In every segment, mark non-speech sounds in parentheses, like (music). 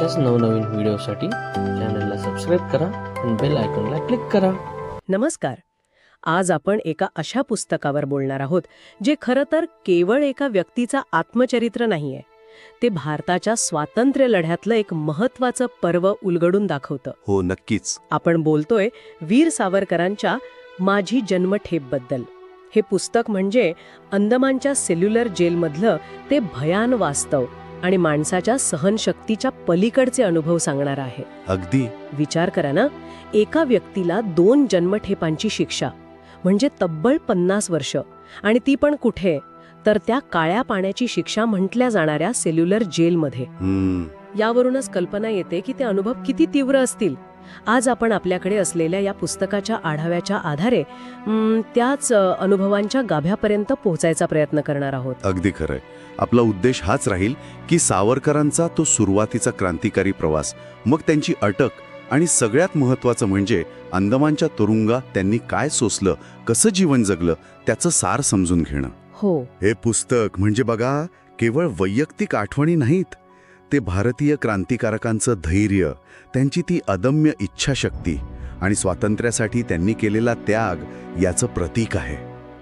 अशाच नवनवीन व्हिडिओसाठी चॅनलला सबस्क्राईब करा आणि बेल आयकॉनला क्लिक करा. नमस्कार. आज आपण एका अशा पुस्तकावर बोलणार आहोत जे खरं तर केवळ एका व्यक्तीचा आत्मचरित्र नाहीये. ते भारताच्या स्वातंत्र्य लढ्यातलं एक महत्वाचं पर्व उलगडून दाखवतं. हो नक्कीच. आपण बोलतोय वीर सावरकरांच्या माझी जन्मठेपबद्दल हे पुस्तक म्हणजे अंदमानच्या सेल्युलर जेलमधलं ते भयान वास्तव. आणि माणसाच्या सहनशक्तीच्या पलीकडचे अनुभव सांगणार आहे. अगदी. विचार करा ना एका व्यक्तीला दोन जन्मठेपांची शिक्षा म्हणजे तब्बल पन्नास वर्ष आणि ती पण कुठे? तर त्या काळ्या पाण्याची शिक्षा म्हटल्या जाणाऱ्या सेल्युलर जेलमध्ये. यावरूनच कल्पना येते की ते अनुभव किती तीव्र असतील. आज आपण आपल्याकडे असलेल्या या पुस्तकाच्या आढाव्याच्या आधारे त्याच अनुभवांच्या गाभ्यापर्यंत पोहोचायचा प्रयत्न करणार आहोत. अगदी खरंय. आपला उद्देश हाच राहील की सावरकरांचा तो सुरुवातीचा क्रांतिकारी प्रवास मग त्यांची अटक आणि सगळ्यात महत्वाचं म्हणजे अंदमानच्या तुरुंगा त्यांनी काय सोसलं कसं जीवन जगलं त्याचं सार समजून घेणं. हो. हे पुस्तक म्हणजे बघा केवळ वैयक्तिक आठवणी नाहीत. ते भारतीय क्रांतिकारकांचं धैर्य त्यांची ती अदम्य इच्छाशक्ती आणि स्वातंत्र्यासाठी त्यांनी केलेला त्याग याचं प्रतीक आहे.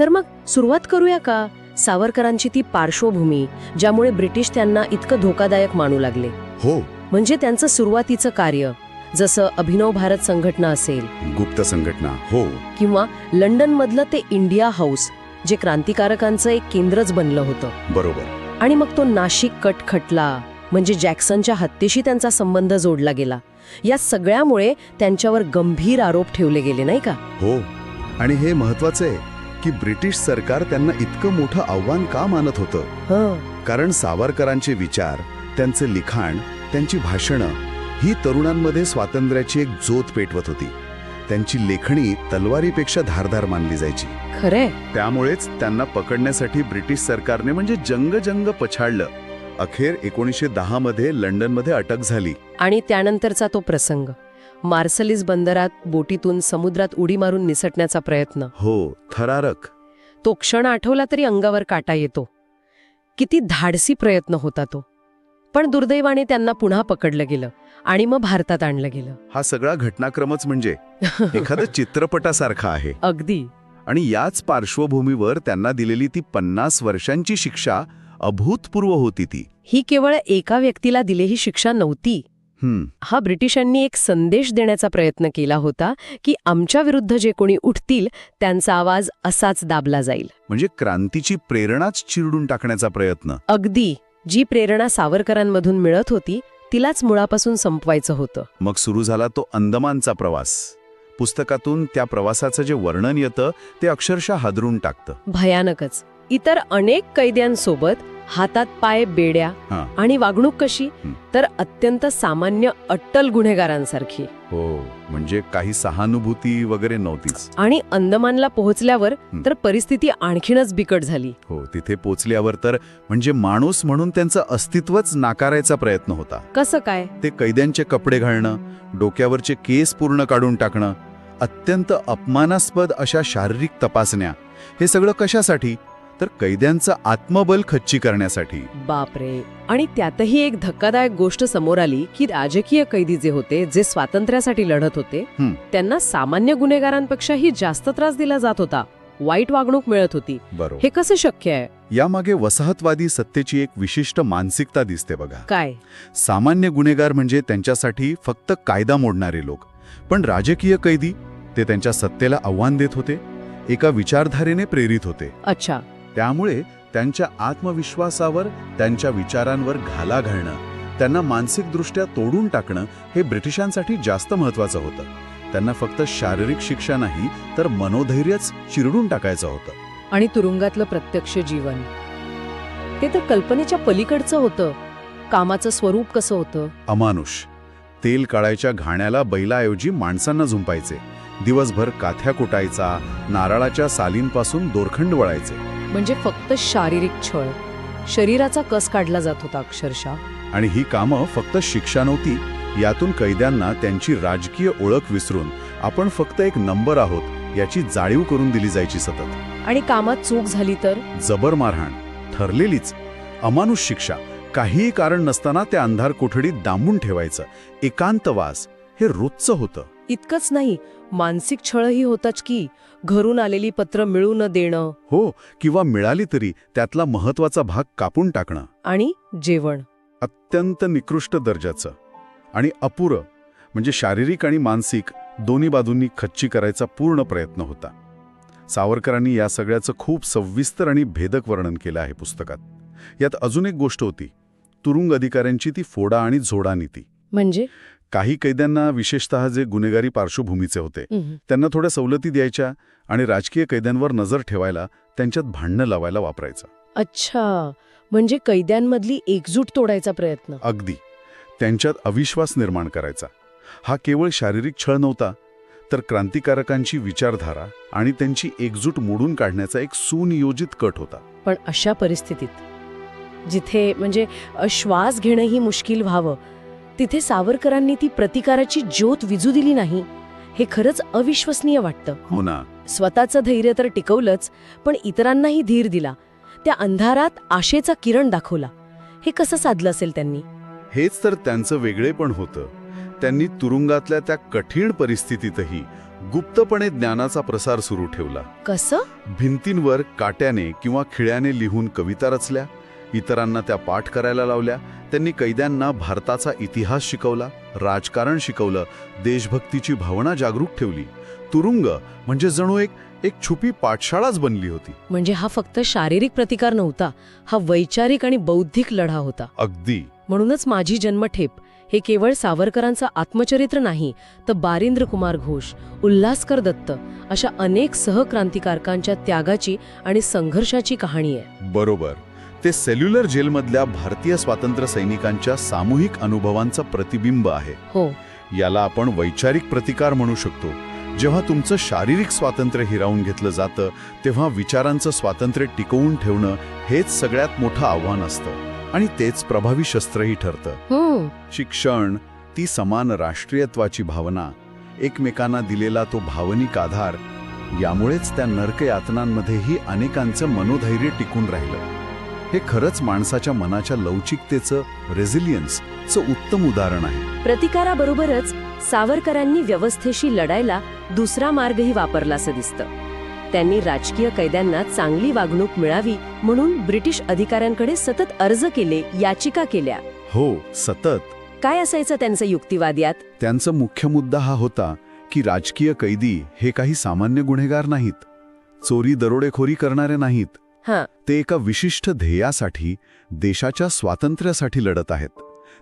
तर मग सुरुवात करूया का? सावरकरांची ती पार्श्वभूमी ज्यामुळे ब्रिटिश त्यांना इतकं धोकादायक मानू लागले. हो. म्हणजे त्यांचं सुरुवातीचं कार्य जसं अभिनव भारत संघटना असेल गुप्त संघटना हो. किंवा लंडनमधलं ते इंडिया हाऊस जे क्रांतिकारकांचं एक केंद्रच बनलं होतं. बरोबर. आणि मग तो नाशिक कट खटला म्हणजे जॅक्सनच्या हत्येशी त्यांचा संबंध जोडला गेला. या सगळ्यामुळे त्यांच्यावर गंभीर आरोप ठेवले गेले नाही का? हो. आणि हे महत्वाचं आहे. की ब्रिटिश सरकार त्यांना इतकं मोठं आव्हान का मानत होतं? कारण सावरकरांचे विचार त्यांचे लिखाण त्यांची भाषणं ही तरुणांमध्ये स्वातंत्र्याची एक जोत पेटवत होती. त्यांची लेखणी तलवारीपेक्षा धारधार मानली जायची. खरंय. त्यामुळेच त्यांना पकडण्यासाठी ब्रिटिश सरकारने म्हणजे जंग जंग पछाडलं. अखेर एकोणीसशे दहा मध्ये लंडनमध्ये अटक झाली. आणि त्यानंतरचा तो प्रसंग. मार्सलिस बंदरात बोटीतून समुद्रात उडी मारून निसटण्याचा प्रयत्न. हो थरारक. तो क्षण आठवला तरी अंगावर काटा येतो. किती धाडसी प्रयत्न होता तो. पण दुर्दैवाने त्यांना पुन्हा पकडलं गेलं आणि मग भारतात आणलं गेलं. हा सगळा घटनाक्रमच म्हणजे (laughs) एखादं चित्रपटासारखा आहे. अगदी. आणि याच पार्श्वभूमीवर त्यांना दिलेली ती पन्नास वर्षांची शिक्षा अभूतपूर्व होती ती. ही केवळ एका व्यक्तीला दिलेली शिक्षा नव्हती. हा ब्रिटिशांनी एक संदेश देण्याचा प्रयत्न केला होता की आमच्या विरुद्ध जे कोणी उठतील त्यांचा आवाज असाच दाबला जाईल. म्हणजे क्रांतीची प्रेरणाच चिरडून टाकण्याचा प्रयत्न. अगदी. जी प्रेरणा सावरकरांमधून मिळत होती तिलाच मुळापासून संपवायचं होतं. मग सुरू झाला तो अंदमानचा प्रवास. पुस्तकातून त्या प्रवासाचं जे वर्णन येतं ते अक्षरशः हादरून टाकतं. भयानकच. इतर अनेक कैद्यांसोबत हातात पाय बेड्या हां. आणि वागणूक कशी हं. तर अत्यंत सामान्य अट्टल गुन्हेगारांसारखी हो म्हणजे काही सहानुभूती वगैरे नव्हतीच आणि अंदमानला पोहोचल्यावर हं. तर परिस्थिती आणखीनच बिकट झाली हो तिथे पोचल्यावर तर म्हणजे माणूस म्हणून त्यांचं अस्तित्वच नाकारायचा प्रयत्न होता कसं काय ते कैद्यांचे कपडे घालणं डोक्यावरचे केस पूर्ण काढून टाकणं अत्यंत अपमानास्पद अशा शारीरिक तपासण्या हे सगळं कशासाठी तर कैद्यांचं आत्मबल खच्ची करण्यासाठी. बापरे. आणि त्यातही एक धक्कादायक गोष्ट समोर आली की राजकीय कैदी जे होते जे स्वातंत्र्यासाठी लढत होते हं. त्यांना सामान्य गुन्हेगारांपेक्षाही जास्त त्रास दिला जात होता. वाईट वागणूक मिळत होती. बरोबर. हे कसं शक्य आहे? यामागे वसाहतवादी सत्तेची एक विशिष्ट मानसिकता दिसते बघा. काय? सामान्य गुन्हेगार म्हणजे त्यांच्यासाठी फक्त कायदा मोडणारे लोक. पण राजकीय कैदी ते त्यांच्या सत्तेला आव्हान देत होते एका विचारधारेने प्रेरित होते. अच्छा. त्यामुळे त्यांच्या आत्मविश्वासावर त्यांच्या विचारांवर घाला घालणं त्यांना मानसिकदृष्ट्या तोडून टाकणं हे ब्रिटिशांसाठी जास्त महत्वाचं होतं. त्यांना फक्त शारीरिक शिक्षा नाही तर मनोधैर्यच चिरडून टाकायचं होतं. आणि तुरुंगातलं प्रत्यक्ष जीवन. ते तर कल्पनेच्या पलीकडचं होतं. कामाचं स्वरूप कसं होतं? अमानुष. तेल काढायच्या घाण्याला बैलाऐवजी माणसांना झुंपायचे. दिवसभर काथ्या कुटायचा नारळाच्या सालींपासून दोरखंड वळायचे. म्हणजे फक्त शारीरिक छळ. शरीराचा कस काढला जात होता अक्षरशः? आणि ही कामं फक्त शिक्षा नव्हती यातून कैद्यांना त्यांची राजकीय ओळख विसरून आपण फक्त एक नंबर आहोत याची जाणीव करून दिली जायची सतत. आणि कामात चूक झाली तर? जबर मारहाण ठरलेलीच. अमानुष शिक्षा काहीही कारण नसताना त्या अंधार कोठडीत डांबून ठेवायचं. एकांतवास हे रोजचं होतं. इतकंच नाही मानसिक छळही होताच की घरून आलेली पत्र मिळू न देणं. हो किंवा मिळाली तरी त्यातला महत्त्वाचा भाग कापून टाकणं. आणि जेवण. अत्यंत निकृष्ट दर्जाचं. आणि अपुरं म्हणजे शारीरिक आणि मानसिक दोन्ही बाजूंनी खच्ची करायचा पूर्ण प्रयत्न होता. सावरकरांनी या सगळ्याचं खूप सविस्तर आणि भेदक वर्णन केलं आहे पुस्तकात. यात अजून एक गोष्ट होती. तुरुंग अधिकाऱ्यांची ती फोडा आणि झोडा नीती. म्हणजे? काही कैद्यांना विशेषतः जे गुन्हेगारी पार्श्वभूमीचे होते त्यांना थोड्या सवलती द्यायच्या आणि राजकीय कैद्यांवर नजर ठेवायला त्यांच्यात भांडणं लावायला वापरायचं. अच्छा. म्हणजे कैद्यांमधली एकजूट तोडायचा प्रयत्न. अगदी. त्यांच्यात अविश्वास निर्माण करायचा. हा केवळ शारीरिक छळ नव्हता तर क्रांतिकारकांची विचारधारा आणि त्यांची एकजूट मोडून काढण्याचा एक सुनियोजित कट होता. पण अशा परिस्थितीत जिथे म्हणजे श्वास घेणंही मुश्किल व्हावं तिथे सावरकरांनी ती प्रतिकाराची ज्योत विजू दिली नाही हे खरंच अविश्वसनीय वाटतं. हो ना. स्वतःचं धैर्य तर टिकवलंच पण इतरांनाही धीर दिला. त्या अंधारात आशेचा किरण दाखवला. हे कसं साधलं असेल त्यांनी? हेच तर त्यांचं वेगळेपण होतं. त्यांनी तुरुंगातल्या त्या कठीण परिस्थितीतही गुप्तपणे ज्ञानाचा प्रसार सुरू ठेवला. कसं? भिंतींवर काट्याने किंवा खिळ्याने लिहून कविता रचल्या. इतरांना त्या पाठ करायला लावल्या. त्यांनी कैद्यांना भारताचा इतिहास शिकवला राजकारण शिकवलं देशभक्तीची भावना जागरूक ठेवली. तुरुंग म्हणजे जणू एक एक छुपी पाठशाळाच बनली होती. म्हणजे हा फक्त शारीरिक प्रतिकार नव्हता हा वैचारिक आणि बौद्धिक लढा होता. अगदी. म्हणूनच माझी जन्मठेप हे केवळ सावरकरांचं आत्मचरित्र नाही तर बारिंद्र कुमार घोष उल्हासकर दत्त अशा अनेक सहक्रांतिकारकांच्या त्यागाची आणि संघर्षाची कहाणी आहे. बरोबर. ते सेल्युलर जेलमधल्या भारतीय स्वातंत्र्य सैनिकांच्या सामूहिक अनुभवांचं प्रतिबिंब आहे. हो. याला आपण वैचारिक प्रतिकार म्हणू शकतो. जेव्हा तुमचं शारीरिक स्वातंत्र्य हिरावून घेतलं जातं तेव्हा विचारांचं स्वातंत्र्य टिकवून ठेवणं हेच सगळ्यात मोठं आव्हान असतं. आणि तेच प्रभावी शस्त्रही ठरतं. हम्म शिक्षण ती समान राष्ट्रीयत्वाची भावना एकमेकांना दिलेला तो भावनिक आधार यामुळेच त्या नरकयातनांमध्येही अनेकांचं मनोधैर्य टिकून राहिलं. हे खरंच माणसाच्या मनाच्या लवचिकतेचं रेझिलियन्सचं उत्तम उदाहरण आहे. प्रतिकाराबरोबरच सावरकरांनी व्यवस्थेशी लढायला दुसरा मार्गही वापरला असं दिसतं. त्यांनी राजकीय कैद्यांना चांगली वागणूक मिळावी म्हणून ब्रिटिश अधिकाऱ्यांकडे सतत अर्ज केले याचिका केल्या. हो सतत. काय असायचं त्यांचं युक्तिवाद यात त्यांचा मुख्य मुद्दा हा होता की राजकीय कैदी हे काही सामान्य गुन्हेगार नाहीत. चोरी दरोडेखोरी करणारे नाहीत. ते एका विशिष्ट ध्येयासाठी देशाच्या स्वातंत्र्यासाठी लढत आहेत.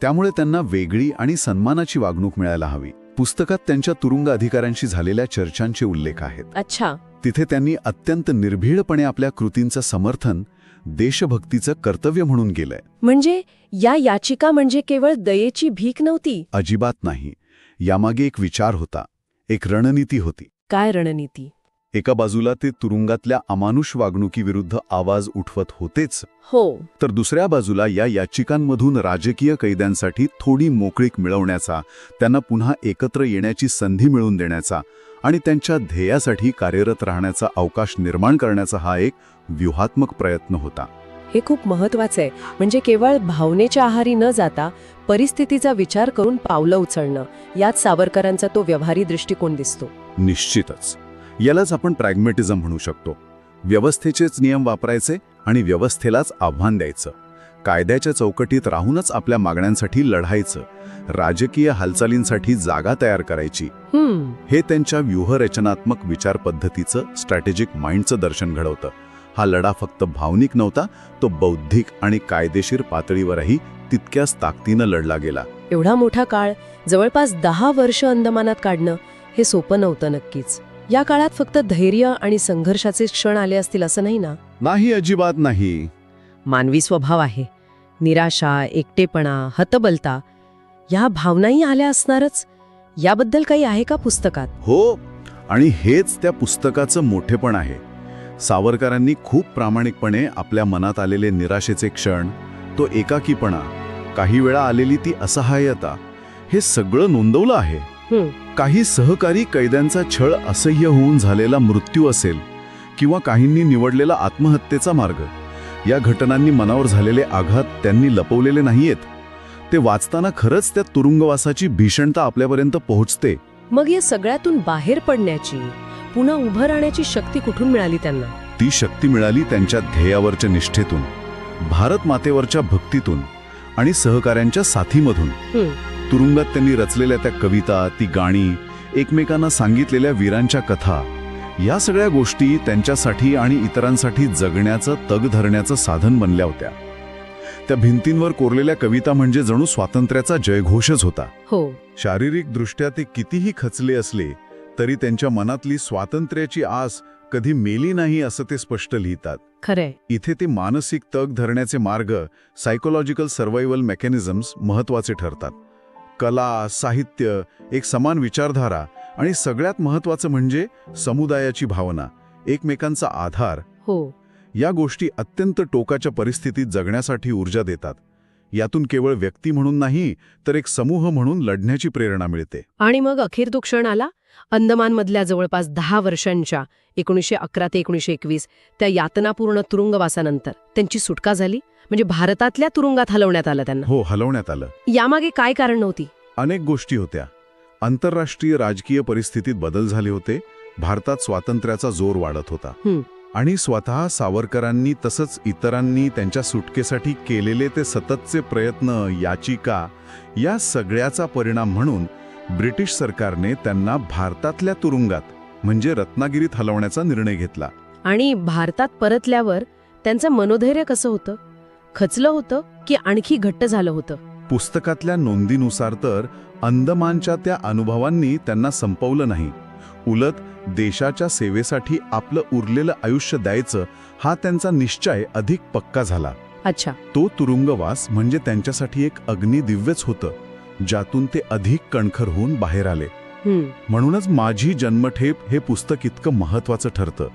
त्यामुळे त्यांना वेगळी आणि सन्मानाची वागणूक मिळायला हवी. पुस्तकात त्यांच्या तुरुंग अधिकाऱ्यांशी झालेल्या चर्चांचे उल्लेख आहेत. अच्छा. तिथे त्यांनी अत्यंत निर्भीडपणे आपल्या कृतींचं समर्थन देशभक्तीचं कर्तव्य म्हणून केलंय. म्हणजे या याचिका म्हणजे केवळ दयेची भीक नव्हती? अजिबात नाही. यामागे एक विचार होता. एक रणनीती होती. काय रणनीती? एका बाजूला ते तुरुंगातल्या अमानुष वागणुकीविरुद्ध आवाज उठवत होतेच. हो. तर दुसऱ्या बाजूला या याचिकांमधून राजकीय कैद्यांसाठी थोडी मोकळीक मिळवण्याचा त्यांना पुन्हा एकत्र येण्याची संधी मिळवून देण्याचा आणि त्यांच्या ध्येयासाठी कार्यरत राहण्याचा अवकाश निर्माण करण्याचा हा एक व्यूहात्मक प्रयत्न होता. हे खूप महत्वाचं आहे. म्हणजे केवळ भावनेच्या आहारी न जाता परिस्थितीचा विचार करून पावलं उचलणं यात सावरकरांचा तो व्यवहारी दृष्टिकोन दिसतो. निश्चितच. यालाच आपण प्रॅग्मेटिझम म्हणू शकतो. व्यवस्थेचेच नियम वापरायचे आणि व्यवस्थेलाच आव्हान द्यायचं. कायद्याच्या चौकटीत राहूनच आपल्या मागण्यांसाठी लढायचं. राजकीय हालचालींसाठी जागा तयार करायची. हे त्यांच्या व्यूहरचनात्मक विचार पद्धतीचं स्ट्रॅटेजिक माइंडचं दर्शन घडवतं. हा लढा फक्त भावनिक नव्हता तो बौद्धिक आणि कायदेशीर पातळीवरही तितक्याच ताकदीनं लढला गेला. एवढा मोठा काळ जवळपास दहा वर्ष अंदमानात काढणं हे सोपं नव्हतं नक्कीच. या काळात फक्त धैर्य आणि संघर्षाचे क्षण आले असतील असं नाही ना? नाही अजिबात नाही. मानवी स्वभाव आहे. निराशा एकटेपणा हतबलता या भावनाही आल्या असणारच. याबद्दल काही आहे का पुस्तकात? हो आणि हेच त्या पुस्तकाचं मोठेपण आहे. सावरकरांनी खूप प्रामाणिकपणे आपल्या मनात आलेले निराशेचे क्षण तो एकाकीपणा काही वेळा आलेली ती असहाय्यता हे सगळं नोंदवलं आहे. काही सहकारी कैद्यांचा छळ असह्य होऊन झालेला मृत्यू असेल किंवा काहींनी निवडलेला आत्महत्येचा मार्ग. या घटनांनी मनावर झालेले आघात त्यांनी लपवलेले नाहीयेत. ते वाचताना खरंच त्या तुरुंगवासाची भीषणता आपल्यापर्यंत पोहोचते. मग या सगळ्यातून बाहेर पडण्याची पुन्हा उभं राहण्याची शक्ती कुठून मिळाली त्यांना? ती शक्ती मिळाली त्यांच्या ध्येयावरच्या निष्ठेतून भारत मातेवरच्या भक्तीतून आणि सहकाऱ्यांच्या साथीमधून. तुरुंगात त्यांनी रचलेल्या त्या कविता ती गाणी एकमेकांना सांगितलेल्या वीरांच्या कथा या सगळ्या गोष्टी त्यांच्यासाठी आणि इतरांसाठी जगण्याचं तग धरण्याचं साधन बनल्या होत्या. त्या भिंतींवर कोरलेल्या कविता म्हणजे जणू स्वातंत्र्याचा जयघोषच होता. हो. शारीरिकदृष्ट्या ते कितीही खचले असले तरी त्यांच्या मनातली स्वातंत्र्याची आस कधी मेली नाही असं ते स्पष्ट लिहितात. खरंय. इथे ते मानसिक तग धरण्याचे मार्ग सायकोलॉजिकल सर्व्हायवल मेकॅनिझम्स महत्त्वाचे ठरतात. कला साहित्य एक समान विचारधारा आणि सगळ्यात महत्वाचं म्हणजे समुदायाची भावना एकमेकांचा आधार. हो. या गोष्टी अत्यंत टोकाच्या परिस्थितीत जगण्यासाठी ऊर्जा देतात. यातून केवळ व्यक्ती म्हणून नाही तर एक समूह म्हणून लढण्याची प्रेरणा मिळते. आणि मग अखेर तो क्षण आला अंदमानमधल्या जवळपास दहा वर्षांच्या एकोणीसशे अकरा ते एकोणीसशे एकवीस त्या यातनापूर्ण तुरुंगवासानंतर. त्यांची सुटका झाली म्हणजे भारतातल्या तुरुंगात हलवण्यात आलं त्यांना. हो हलवण्यात आलं. यामागे काय कारण नव्हती? अनेक गोष्टी होत्या. आंतरराष्ट्रीय राजकीय परिस्थितीत बदल झाले होते. भारतात स्वातंत्र्याचा जोर वाढत होता. आणि स्वतः सावरकरांनी तसंच इतरांनी त्यांच्या सुटकेसाठी केलेले ते सततचे प्रयत्न याचिका या सगळ्याचा परिणाम म्हणून ब्रिटिश सरकारने त्यांना भारतातल्या तुरुंगात म्हणजे रत्नागिरीत हलवण्याचा निर्णय घेतला. आणि भारतात परतल्यावर त्यांचं मनोधैर्य कसं होतं? खचलं होतं की आणखी घट्ट झालं होतं? पुस्तकातल्या नोंदीनुसार तर अंदमानच्या त्या अनुभवांनी त्यांना संपवलं नाही. उलट देशाच्या सेवेसाठी आपलं उरलेलं आयुष्य द्यायचं हा त्यांचा निश्चय अधिक पक्का झाला. अच्छा. तो तुरुंगवास म्हणजे त्यांच्यासाठी एक अग्निदिव्यच होतं ज्यातून ते अधिक कणखर होऊन बाहेर आले. म्हणूनच माझी जन्मठेप हे पुस्तक इतकं महत्वाचं ठरतं.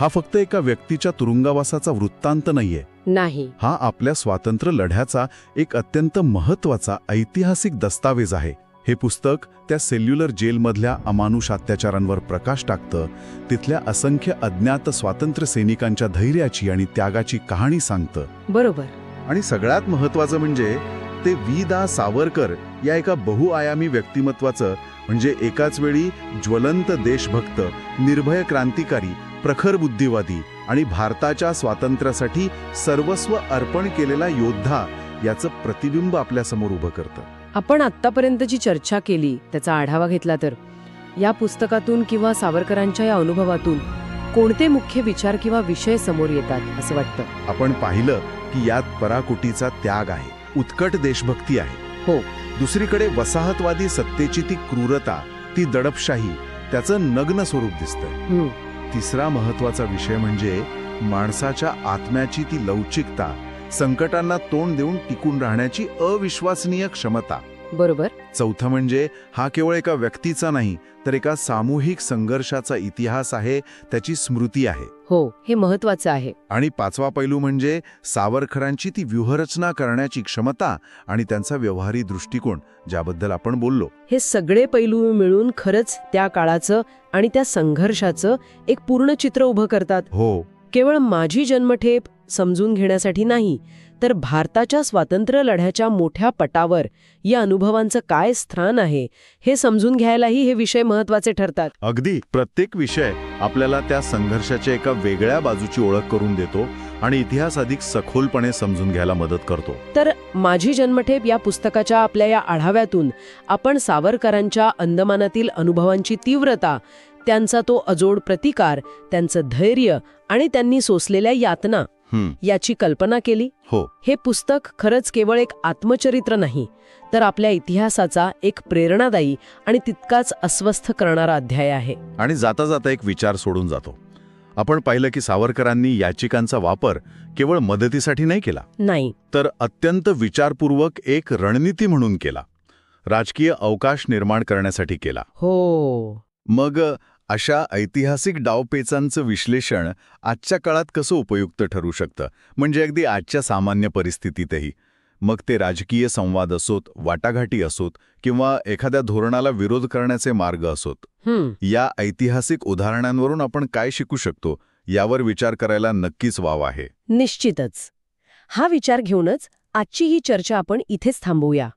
हा फक्त एका व्यक्तीच्या तुरुंगवासाचा वृत्तांत नाहीये. नाही. हा आपल्या स्वातंत्र्य लढ्याचा एक अत्यंत महत्त्वाचा ऐतिहासिक दस्तावेज आहे. हे पुस्तक त्या सेल्युलर जेलमधल्या अमानुष अत्याचारांवर प्रकाश टाकतं तिथल्या असंख्य अज्ञात स्वातंत्र्य सैनिकांच्या धैर्याची आणि त्यागाची कहाणी सांगतं. बरोबर. आणि सगळ्यात महत्वाचं म्हणजे ते वी दा. सावरकर या एका बहुआयामी व्यक्तिमत्वाचं म्हणजे एकाच वेळी ज्वलंत देशभक्त निर्भय क्रांतिकारी प्रखर बुद्धिवादी आणि भारताच्या स्वातंत्र्यासाठी सर्वस्व अर्पण केलेला योद्धा याचं प्रतिबिंब आपल्यासमोर उभं करतं. आपण आत्तापर्यंतची चर्चा केली त्याचा आढावा घेतला तर. या पुस्तकातून किंवा सावरकरांच्या या अनुभवातून कोणते मुख्य विचार किंवा विषय समोर येतात असं वाटतं? आपण पाहिलं की यात पराकुटीचा त्याग आहे उत्कट देशभक्ती आहे. हो. दुसरीकडे वसाहतवादी सत्तेची ती क्रूरता ती दडपशाही त्याचं नग्न स्वरूप हम्म, तिसरा महत्त्वाचा विषय म्हणजे माणसाच्या आत्म्याची ती लवचिकता संकटांना तोंड देऊन टिकून राहण्याची अविश्वसनीय क्षमता. बरोबर. चौथं म्हणजे हा केवळ एका व्यक्तीचा नाही तर एका सामूहिक संघर्षाचा इतिहास आहे त्याची स्मृती आहे. हो हे महत्वाचं आहे. आणि पाचवा पैलू म्हणजे सावरकरांची ती व्यूहरचना करण्याची क्षमता आणि त्यांचा व्यवहारी दृष्टिकोन ज्याबद्दल आपण बोललो. हे सगळे पैलू मिळून खरंच त्या काळाचं आणि त्या संघर्षाचं एक पूर्ण चित्र उभं करतात. हो. केवळ माझी जन्मठेप समजून घेण्यासाठी नाही तर भारताच्या स्वातंत्र्य लढ्याच्या मोठ्या पटावर या अनुभवांचं काय स्थान आहे हे समजून घ्यायलाही हे विषय महत्त्वाचे ठरतात. अगदी. प्रत्येक विषय आपल्याला त्या संघर्षाच्या एका वेगळ्या बाजूची ओळख करून देतो आणि इतिहास अधिक सखोलपणे समजून घ्यायला मदत करतो. तर माझी जन्मठेप या पुस्तकाच्या आपल्या या आढाव्यातून आपण सावरकरांच्या अंदमानातील अनुभवांची तीव्रता त्यांचा तो अजोड प्रतिकार त्यांचं धैर्य आणि त्यांनी सोसलेल्या यातना याची कल्पना केली? हो. हे पुस्तक खरंच केवळ एक आत्मचरित्र नाही तर आपल्या इतिहासाचा एक प्रेरणादायी आणि तितकाच अस्वस्थ करणारा अध्याय आहे. आणि जाता जाता एक विचार सोडून जातो. आपण पाहिलं की सावरकरांनी याचिकांचा वापर केवळ मदतीसाठी नाही केला नाही. तर अत्यंत विचारपूर्वक एक रणनीती म्हणून केला. राजकीय अवकाश निर्माण करण्यासाठी केला. हो. मग अशा ऐतिहासिक डावपेचांचं विश्लेषण आजच्या काळात कसं उपयुक्त ठरू शकतं? म्हणजे अगदी आजच्या सामान्य परिस्थितीतही. मग ते राजकीय संवाद असोत वाटाघाटी असोत किंवा एखाद्या धोरणाला विरोध करण्याचे मार्ग असोत. या ऐतिहासिक उदाहरणांवरून आपण काय शिकू शकतो? यावर विचार करायला नक्कीच वाव आहे. निश्चितच. हा विचार घेऊनच आजची ही चर्चा आपण इथेच थांबवूया.